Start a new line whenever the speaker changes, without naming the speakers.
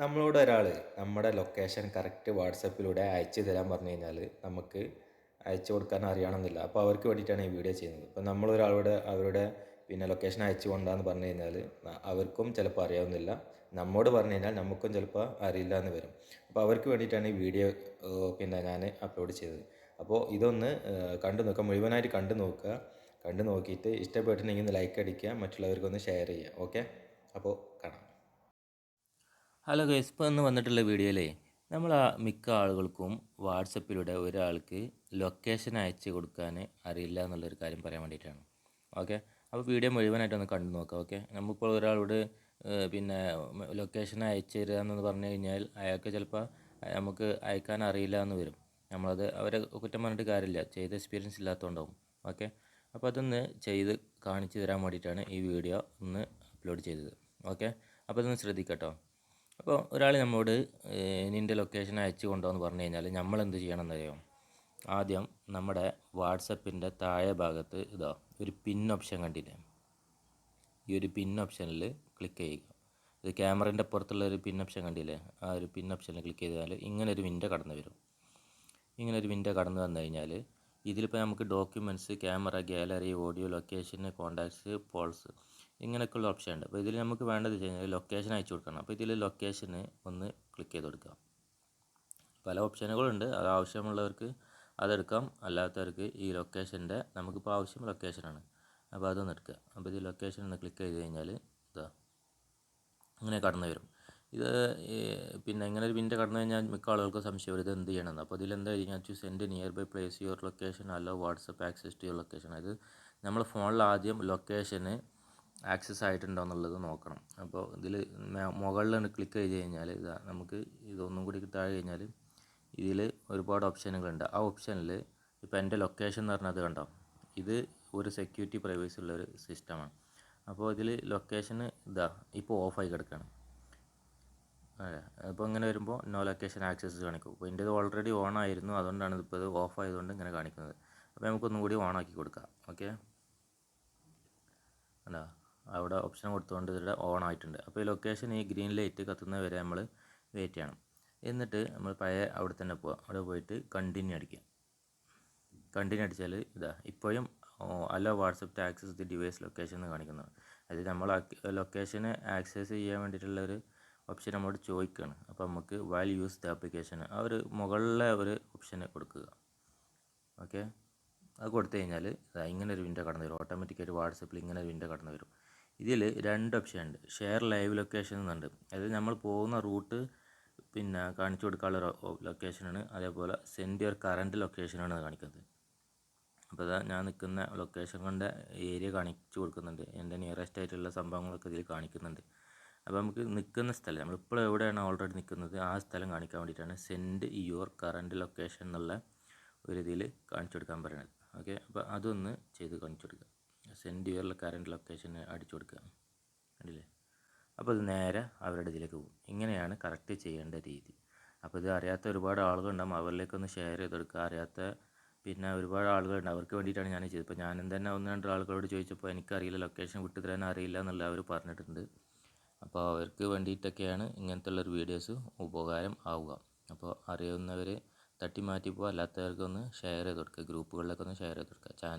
നമ്മളോട് ഒരാൾ നമ്മുടെ ലൊക്കേഷൻ കറക്റ്റ് വാട്സപ്പിലൂടെ അയച്ചു തരാൻ പറഞ്ഞു കഴിഞ്ഞാൽ നമുക്ക് അയച്ചു കൊടുക്കാൻ അറിയണമെന്നില്ല. അപ്പോൾ അവർക്ക് വേണ്ടിയിട്ടാണ് ഈ വീഡിയോ ചെയ്യുന്നത്. ഇപ്പോൾ നമ്മളൊരാളോട് അവരുടെ പിന്നെ ലൊക്കേഷൻ അയച്ചു കൊണ്ടാന്ന് പറഞ്ഞു കഴിഞ്ഞാൽ അവർക്കും ചിലപ്പോൾ അറിയാവുന്നില്ല. നമ്മോട് പറഞ്ഞു കഴിഞ്ഞാൽ നമുക്കും ചിലപ്പോൾ അറിയില്ല എന്ന് വരും. അപ്പോൾ അവർക്ക് വേണ്ടിയിട്ടാണ് ഈ വീഡിയോ പിന്നെ ഞാൻ അപ്ലോഡ് ചെയ്തത്. അപ്പോൾ ഇതൊന്ന് കണ്ടു നോക്കുക മുഴുവനായിട്ട് കണ്ടു നോക്കുക കണ്ടു നോക്കിയിട്ട് ഇഷ്ടപ്പെട്ടിട്ടുണ്ടെങ്കിൽ ഒന്ന് ലൈക്ക് അടിക്കുക മറ്റുള്ളവർക്കൊന്ന് ഷെയർ ചെയ്യുക. ഓക്കെ അപ്പോൾ കാണാം.
ഹലോ ഗൈസ് ഇപ്പോൾ ഇന്ന് വന്നിട്ടുള്ള വീഡിയോയിലേ നമ്മൾ മിക്ക ആളുകൾക്കും വാട്സപ്പിലൂടെ ഒരാൾക്ക് ലൊക്കേഷൻ അയച്ച് കൊടുക്കാൻ അറിയില്ല എന്നുള്ളൊരു കാര്യം പറയാൻ വേണ്ടിയിട്ടാണ്. ഓക്കെ അപ്പോൾ വീഡിയോ മുഴുവനായിട്ടൊന്ന് കണ്ടു നോക്കാം ഓക്കെ നമുക്കിപ്പോൾ ഒരാളോട് പിന്നെ ലൊക്കേഷൻ അയച്ചു തരിക എന്ന് പറഞ്ഞു കഴിഞ്ഞാൽ അയാൾക്ക് ചിലപ്പോൾ നമുക്ക് അയക്കാൻ അറിയില്ല എന്ന് വരും. നമ്മളത് അവരെ കുറ്റം പറഞ്ഞിട്ട് കാര്യമില്ല ചെയ്ത എക്സ്പീരിയൻസ് ഇല്ലാത്തതുകൊണ്ടാവും ഓക്കെ അപ്പോൾ അതൊന്ന് ചെയ്ത് കാണിച്ചു തരാൻ വേണ്ടിയിട്ടാണ് ഈ വീഡിയോ ഒന്ന് അപ്ലോഡ് ചെയ്തത്. ഓക്കെ അപ്പോൾ അതൊന്ന് ശ്രദ്ധിക്കട്ടോ. അപ്പോൾ ഒരാൾ നമ്മോട് നിന്റെ ലൊക്കേഷൻ അയച്ചു കൊണ്ടുവന്ന് പറഞ്ഞു കഴിഞ്ഞാൽ നമ്മൾ എന്ത് ചെയ്യണം എന്നറിയോ ആദ്യം നമ്മുടെ വാട്സപ്പിന്റെ താഴെ ഭാഗത്ത് ഇതാ ഒരു പിൻ ഓപ്ഷൻ കണ്ടില്ലേ? ഈ ഒരു പിൻ ഓപ്ഷനിൽ ക്ലിക്ക് ചെയ്യുക. ഇത് ക്യാമറേന്റെ പുറത്തുള്ള ഒരു പിൻ ഓപ്ഷൻ കണ്ടില്ലേ? ആ ഒരു പിൻ ഓപ്ഷനിൽ ക്ലിക്ക് ചെയ്താൽ ഇങ്ങനെ ഒരു വിൻഡോ കടന്നു വരും. ഇങ്ങനെ ഒരു വിൻഡോ കടന്നു വന്നു കഴിഞ്ഞാൽ ഇതിലിപ്പോൾ നമുക്ക് documents camera gallery audio location contacts polls ഇങ്ങനെയൊക്കെയുള്ള ഓപ്ഷൻ ഉണ്ട്. അപ്പോൾ ഇതിൽ നമുക്ക് വേണ്ടത് വെച്ച് കഴിഞ്ഞാൽ ലൊക്കേഷൻ അയച്ചു കൊടുക്കണം. അപ്പോൾ ഇതിൽ ലൊക്കേഷന് ഒന്ന് ക്ലിക്ക് ചെയ്ത് കൊടുക്കുക പല ഓപ്ഷനുകളുണ്ട് അത് ആവശ്യമുള്ളവർക്ക് അതെടുക്കാം. അല്ലാത്തവർക്ക് ഈ ലൊക്കേഷന്റെ നമുക്കിപ്പോൾ ആവശ്യം ലൊക്കേഷനാണ് അപ്പോൾ അതൊന്ന് എടുക്കുക. അപ്പോൾ ഇത് ലൊക്കേഷൻ ഒന്ന് ക്ലിക്ക് ചെയ്ത് കഴിഞ്ഞാൽ ഇതാ ഇങ്ങനെ കടന്നു വരും. ഇത് പിന്നെ ഇങ്ങനെ ഒരു വിൻഡോ കടന്നു കഴിഞ്ഞാൽ മിക്ക ആളുകൾക്കും സംശയം വരും ഇത് എന്ത് ചെയ്യണമെന്ന്. അപ്പോൾ ഇതിലെന്താ കഴിഞ്ഞാൽ to send nearby place your location allow WhatsApp access to your location അതായത് നമ്മൾ ഫോണിൽ ആദ്യം ലൊക്കേഷന് ആക്സസ് ആയിട്ടുണ്ടോ എന്നുള്ളത് നോക്കണം. അപ്പോൾ ഇതിൽ മുകളിലാണ് ക്ലിക്ക് ചെയ്ത് കഴിഞ്ഞാൽ ഇതാ നമുക്ക് ഇതൊന്നും കൂടി താഴെ കഴിഞ്ഞാൽ ഇതിൽ ഒരുപാട് ഓപ്ഷനുകളുണ്ട് ആ ഓപ്ഷനിൽ ഇപ്പോൾ എന്റെ ലൊക്കേഷൻ എന്ന് പറഞ്ഞത് കണ്ടോ? ഇത് ഒരു സെക്യൂരിറ്റി പ്രൈവസി ഉള്ള ഒരു സിസ്റ്റമാണ് അപ്പോൾ ഇതിൽ ലൊക്കേഷൻ ഇതാ ഇപ്പോൾ ഓഫായി കിടക്കുകയാണ് അതെ അപ്പോൾ ഇങ്ങനെ വരുമ്പോൾ നോ ലൊക്കേഷൻ ആക്സസ് കാണിക്കും. അപ്പോൾ എന്റെ ഇത് ഓൾറെഡി ഓൺ ആയിരുന്നു അതുകൊണ്ടാണ് ഇപ്പോൾ ഇത് ഓഫ് ആയതുകൊണ്ട് ഇങ്ങനെ കാണിക്കുന്നത്. അപ്പോൾ നമുക്കൊന്നും കൂടി ഓൺ ആക്കി കൊടുക്കാം. ഓക്കെ കണ്ടോ? അവിടെ ഓപ്ഷൻ കൊടുത്തുകൊണ്ട് ഇതിവിടെ ഓൺ ആയിട്ടുണ്ട്. അപ്പോൾ ഈ ലൊക്കേഷൻ ഈ ഗ്രീൻ ലൈറ്റ് കത്തുന്നത് വരെ നമ്മൾ വെയിറ്റ് ചെയ്യണം. എന്നിട്ട് നമ്മൾ പഴയ അവിടെ തന്നെ പോവാം. അവിടെ പോയിട്ട് കണ്ടിന്യൂ അടിക്കുക. കണ്ടിന്യൂ അടിച്ചാൽ ഇതാ ഇപ്പോഴും allow WhatsApp to access the device location എന്ന് കാണിക്കുന്നത് അതായത് നമ്മൾ ലൊക്കേഷന് ആക്സസ് ചെയ്യാൻ വേണ്ടിയിട്ടുള്ള ഒരു ഓപ്ഷൻ നമ്മളോട് ചോദിക്കുകയാണ് അപ്പോൾ നമുക്ക് വൈൽ യൂസ് ദ ആപ്ലിക്കേഷൻ ആ ഒരു മുകളിലെ ഒരു ഓപ്ഷന് കൊടുക്കുക. ഓക്കെ അത് കൊടുത്തു കഴിഞ്ഞാൽ ഇങ്ങനെ ഒരു വിൻഡോ കടന്നു വരും. ഓട്ടോമാറ്റിക്കായിട്ട് വാട്സപ്പിൽ ഇങ്ങനെ ഒരു വിൻഡോ കടന്നു വരും. ഇതിൽ രണ്ട് ഓപ്ഷൻ ഉണ്ട്. ഷെയർ ലൈവ് ലൊക്കേഷൻ എന്നുണ്ട് അതായത് നമ്മൾ പോകുന്ന റൂട്ട് പിന്നെ കാണിച്ചു കൊടുക്കാനുള്ള ലൊക്കേഷനാണ് അതേപോലെ സെൻഡ് യുവർ കറണ്ട് ലൊക്കേഷനാണ് കാണിക്കുന്നത്. അപ്പോൾ അതാ ഞാൻ നിൽക്കുന്ന ലൊക്കേഷൻ കൊണ്ട് ഏരിയ കാണിച്ചു കൊടുക്കുന്നുണ്ട്. എന്റെ നിയറസ്റ്റ് ആയിട്ടുള്ള സംഭവങ്ങളൊക്കെ ഇതിൽ കാണിക്കുന്നുണ്ട്. അപ്പോൾ നമുക്ക് നിൽക്കുന്ന സ്ഥലം നമ്മളിപ്പോൾ എവിടെയാണ് ഓൾറെഡി നിൽക്കുന്നത് ആ സ്ഥലം കാണിക്കാൻ വേണ്ടിയിട്ടാണ് സെൻഡ് യുവർ കറണ്ട് ലൊക്കേഷൻ എന്നുള്ള ഒരു ഇതിൽ കാണിച്ചു കൊടുക്കാൻ പറയുന്നത്. ഓക്കെ അപ്പോൾ അതൊന്ന് ചെയ്ത് കാണിച്ചു കൊടുക്കുക. സെൻഡ് യുവർ കറണ്ട് ലൊക്കേഷൻ അടിച്ചു കൊടുക്കുക. കണ്ടില്ലേ? അപ്പോൾ ഇത് നേരെ അവരുടെ ഇതിലേക്ക് പോകും. ഇങ്ങനെയാണ് കറക്റ്റ് ചെയ്യേണ്ട രീതി. അപ്പോൾ ഇത് അറിയാത്ത ഒരുപാട് ആളുകളുണ്ടാകും അവരിലേക്കൊന്ന് ഷെയർ ചെയ്ത് കൊടുക്കുക അറിയാത്ത പിന്നെ ഒരുപാട് ആളുകളുണ്ട്. അവർക്ക് വേണ്ടിയിട്ടാണ് ഞാൻ ചെയ്തത്. ഇപ്പോൾ ഞാനും തന്നെ ഒന്ന് രണ്ട് ആളുകളോട് ചോദിച്ചപ്പോൾ എനിക്കറിയില്ല ലൊക്കേഷൻ വിട്ടുതരാൻ അറിയില്ല എന്നുള്ള അവർ പറഞ്ഞിട്ടുണ്ട്. അപ്പോൾ അവർക്ക് വേണ്ടിയിട്ടൊക്കെയാണ് ഇങ്ങനത്തെ ഉള്ളൊരു വീഡിയോസ് ഉപകാരം ആവുക. അപ്പോൾ അറിയുന്നവർ തട്ടി മാറ്റി പോകുക അല്ലാത്തവർക്കൊന്ന് ഷെയർ ചെയ്ത് കൊടുക്കുക. ഗ്രൂപ്പുകളിലൊക്കെ ഒന്ന് ഷെയർ ചെയ്ത് കൊടുക്കുക. ചാനൽ